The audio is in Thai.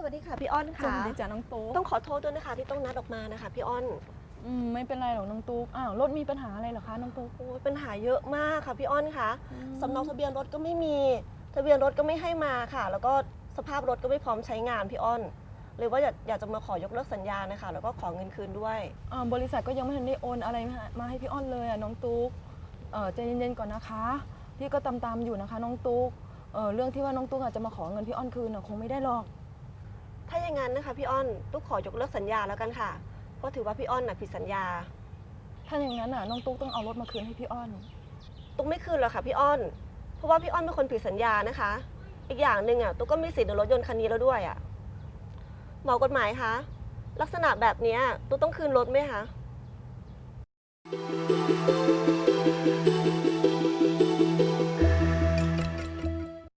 อ้อนสค่ะ วัสดีจ้ะน้องตุ๊กต้องขอโทษด้วยนะคะที่ต้องนัดออกมานะคะพี่อ้อนอืมไม่เป็นไรหรอกน้องตุ๊กอ้าวรถมีปัญหาอะไรเหรอคะน้องตุ๊กโอ้ยปัญหาเยอะมากค่ะพี่อ้อนคะอืมสำเนาทะเบียนรถก็ไม่มี ทะเบียนรถก็ไม่ให้มาค่ะ แล้วก็สภาพรถก็ไม่พร้อมใช้งานพี่อ้อนเลยว่าอยากอยากจะมาขอยกเลิกสัญญานะคะ แล้วก็ขอเงินคืนด้วย อ่าบริษัทก็ยังไม่ทันได้โอนอะไรมามาให้พี่อ้อนเลยอะน้องตุ๊กเออใจเย็นๆก่อนนะคะ พี่ก็ตามตามๆอยู่นะคะ น้องตุ๊กเออเรื่องที่ว่าน้องตุ๊กอาจจะมาขอเงินพี่อ้อนคืนน่ะคงไม่ได้หรอก ถ้าอย่างนั้นนะคะพี่อ้อนตุ๊กขอยกเลิกสัญญาแล้วกันค่ะ เพราะถือว่าพี่อ้อนน่ะผิดสัญญา ถ้าอย่างนั้นน่ะน้องตุ๊กต้องเอารถมาคืนให้พี่อ้อน ตุ๊กไม่คืนหรอกค่ะพี่อ้อน เพราะว่าพี่อ้อนเป็นคนผิดสัญญานะคะ อีกอย่างหนึ่งอะตุ๊กก็มีสิทธิ์ในรถยนต์คันนี้แล้วด้วยอะหมอกฎหมายคะลักษณะแบบเนี้ยตุ๊กต้องคืนรถไหมคะ